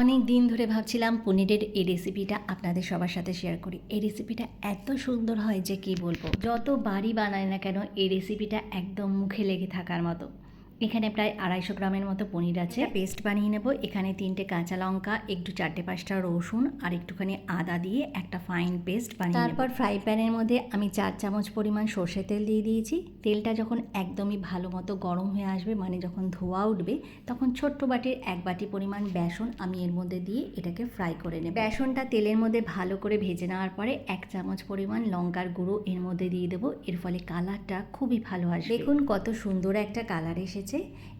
অনেক দিন ধরে ভাবছিলাম পনিরের এই রেসিপিটা আপনাদের সবার সাথে শেয়ার করি। এই রেসিপিটা এত সুন্দর হয় যে কি বলব? যত বাড়ি বানায় না কেন, এই রেসিপিটা একদম মুখে লেগে থাকার মতো। এখানে প্রায় আড়াইশো গ্রামের মতো পনির আছে। পেস্ট বানিয়ে নেব। এখানে তিনটে কাঁচা লঙ্কা একটু চারটে পাঁচটা রসুন আর একটুখানি আদা দিয়ে একটা ফাইন পেস্ট বানিয়ে তারপর ফ্রাই প্যানের মধ্যে আমি চার চামচ পরিমাণ সর্ষে তেল দিয়ে দিয়েছি। তেলটা যখন একদমই ভালো মতো গরম হয়ে আসবে মানে যখন ধোয়া উঠবে তখন ছোট্ট বাটির এক বাটি পরিমাণ বেসন আমি এর মধ্যে দিয়ে এটাকে ফ্রাই করে নেব। বেসনটা তেলের মধ্যে ভালো করে ভেজে নেওয়ার পরে এক চামচ পরিমাণ লঙ্কার গুঁড়ো এর মধ্যে দিয়ে দেবো। এর ফলে কালারটা খুবই ভালো আসবে। দেখুন কত সুন্দর একটা কালার এসেছে।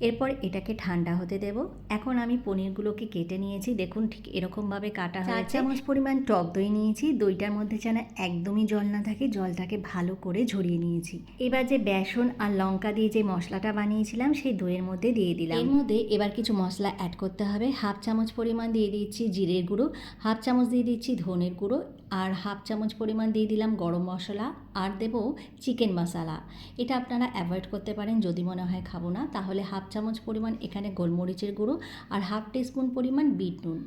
এরপর এটাকে ঠান্ডা হতে দেব। এখন আমি পনিরগুলোকে কেটে নিয়েছি। দেখুন ঠিক এরকমভাবে কাটা হয়েছে। চামচ পরিমাণ টক দই নিয়েছি। দইটার মধ্যে যেন একদমই জল না থাকে জলটাকে ভালো করে ঝরিয়ে নিয়েছি। এবার যে বেসন আর লঙ্কা দিয়ে যে মশলাটা বানিয়েছিলাম সেই দইয়ের মধ্যে দিয়ে দিলাম। এর মধ্যে এবার কিছু মশলা অ্যাড করতে হবে। হাফ চামচ পরিমাণ দিয়ে দিচ্ছি জিরের গুঁড়ো হাফ চামচ দিয়ে দিচ্ছি ধনের গুঁড়ো আর হাফ চামচ পরিমাণ দিয়ে দিলাম গরম মশলা। আর দেবো চিকেন মশলা এটা আপনারা অ্যাভয়েড করতে পারেন যদি মনে হয় খাব না তাহলে হাফ চামচ পরিমাণ এখানে গোলমরিচের গুঁড়ো আর হাফ টিস্পুন পরিমাণ বিট নুন।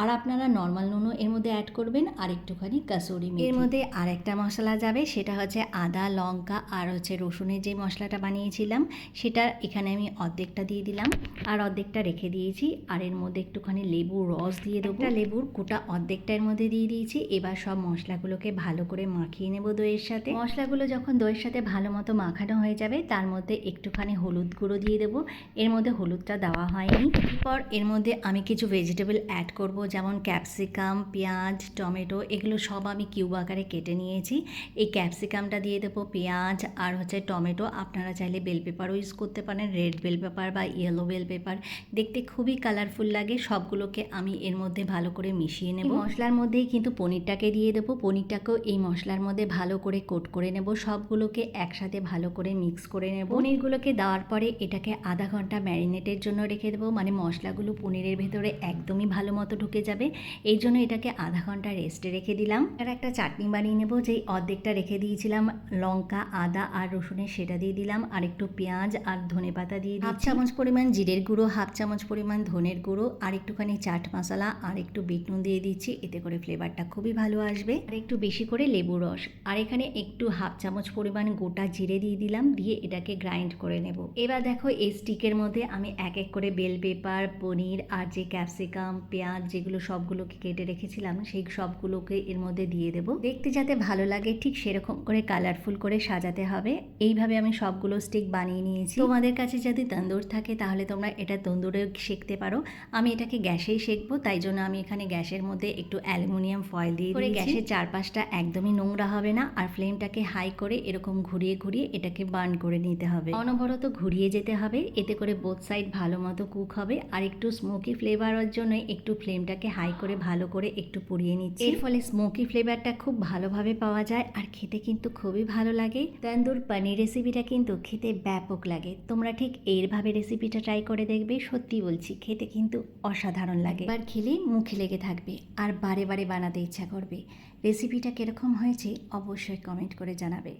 আর আপনারা নর্মাল নুনও এর মধ্যে অ্যাড করবেন আর একটুখানি কাসুরি এর মধ্যে আর একটা মশলা যাবে সেটা হচ্ছে আদা লঙ্কা আর হচ্ছে রসুনের যে মশলাটা বানিয়েছিলাম সেটা এখানে আমি অর্ধেকটা দিয়ে দিলাম। আর অর্ধেকটা রেখে দিয়েছি আর এর মধ্যে একটুখানি লেবুর রস দিয়ে দেবো। একটা লেবুর গোটা অর্ধেকটা এর মধ্যে দিয়ে দিয়েছি এবার সব মশলাগুলোকে ভালো করে মাখিয়ে নেব দইয়ের সাথে। মশলাগুলো যখন দইয়ের সাথে ভালো মতো মাখানো হয়ে যাবে তার মধ্যে একটুখানি হলুদ গুঁড়ো দিয়ে দেবো। এর মধ্যে হলুদটা দেওয়া হয়নি। এরপর এর মধ্যে আমি কিছু ভেজিটেবল অ্যাড করব, যেমন ক্যাপসিকাম পেঁয়াজ, টমেটো, এগুলো সব আমি কিউব আকারে কেটে নিয়েছি। এই ক্যাপসিকামটা দিয়ে দেবো পেঁয়াজ আর হচ্ছে টমেটো। আপনারা চাইলে বেল পেপারও ইউজ করতে পারেন। রেড বেল পেপার বা ইয়েলো বেল পেপার দেখতে খুবই কালারফুল লাগে। সবগুলোকে আমি এর মধ্যে ভালো করে মিশিয়ে নেব। মশলার মধ্যেই কিন্তু পনিরটাকে দিয়ে দেবো। পনিরটাকেও এই মশলার মধ্যে ভালো করে কোট করে নেব। সবগুলোকে একসাথে ভালো করে মিক্স করে নেব। পনিরগুলোকে দেওয়ার পরে এটাকে আধা ঘণ্টা ম্যারিনেটের জন্য রেখে দেবো। মানে মশলাগুলো পনিরের ভেতরে একদমই ভালো মতো ঢুকে যাবে। এই জন্য এটাকে আধা ঘণ্টা রেস্টে রেখে দিলাম। আর একটা চাটনি বানিয়ে নেব যেই অর্ধেকটা রেখে দিয়েছিলাম। লঙ্কা আদা আর রসুনের সেটা দিয়ে দিলাম। আর একটু পেঁয়াজ আর ধনে পাতা দিয়ে হাফ চামচ পরিমাণ জিরের গুঁড়ো হাফ চামচ পরিমাণ ধনের গুঁড়ো আর একটুখানি চাট মশলা আর একটু বিট নুন দিয়ে দিচ্ছি। এতে করে ফ্লেভারটা খুবই ভালো আসবে। আর একটু বেশি করে লেবু রস। আর এখানে একটু হাফ চামচ পরিমাণ গোটা জিরে দিয়ে দিলাম। দিয়ে এটাকে গ্রাইন্ড করে নেব। এবার দেখো এই স্টিকের মধ্যে আমি এক এক করে বেল পেপার পনির আর যে ক্যাপসিকাম পেঁয়াজ যেগুলো সবগুলোকে কেটে রেখেছিলাম সেই সবগুলোকে এর মধ্যে দিয়ে দেবো। দেখতে যাতে ভালো লাগে ঠিক সেরকম করে কালারফুল করে সাজাতে হবে। এইভাবে আমি সবগুলো স্টিক বানিয়ে নিয়েছি। তোমাদের কাছে যদি তন্দুর থাকে তাহলে তোমরা এটা তন্দুরে সেঁকতে পারো। আমি এটাকে গ্যাসেই সেঁকবো তাই জন্য আমি এখানে গ্যাসের মধ্যে একটু অ্যালুমিনিয়াম ফয়েল দিয়ে করে গ্যাসের চারপাশটা একদমই নোংরা হবে না আর ফ্লেমটাকে হাই করে এরকম ঘুরিয়ে ঘুরিয়ে এটাকে বার্ন করে নিতে হবে। অনবরত ঘুরিয়ে যেতে হবে, এতে করে বোথ সাইড ভালো মতো কুক হবে। আর একটু স্মোকি ফ্লেভারের জন্য একটু ফ্লেমটাকে হাই করে ভালো করে একটু পুড়িয়ে নিচ্ছি। এর ফলে স্মোকি ফ্লেভারটা খুব ভালোভাবে পাওয়া যায় আর খেতে কিন্তু খুবই ভালো লাগে। তন্দুর পানির রেসিপিটা কিন্তু খেতে ব্যাপক লাগে। তোমরা ঠিক এইভাবে রেসিপিটা ট্রাই করে দেখবে। সত্যি বলছি, খেতে কিন্তু অসাধারণ লাগে। এবার খেলে মুখে লেগে থাকবে আর বারে বারে বানাতে ইচ্ছা করবে। রেসিপিটা কীরকম হয়েছে অবশ্যই কমেন্ট করে জানাবে।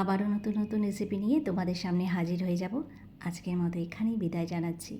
আবারও নতুন নতুন রেসিপি নিয়ে তোমাদের সামনে হাজির হয়ে যাব। আজকের মতো এখানেই বিদায় জানাচ্ছি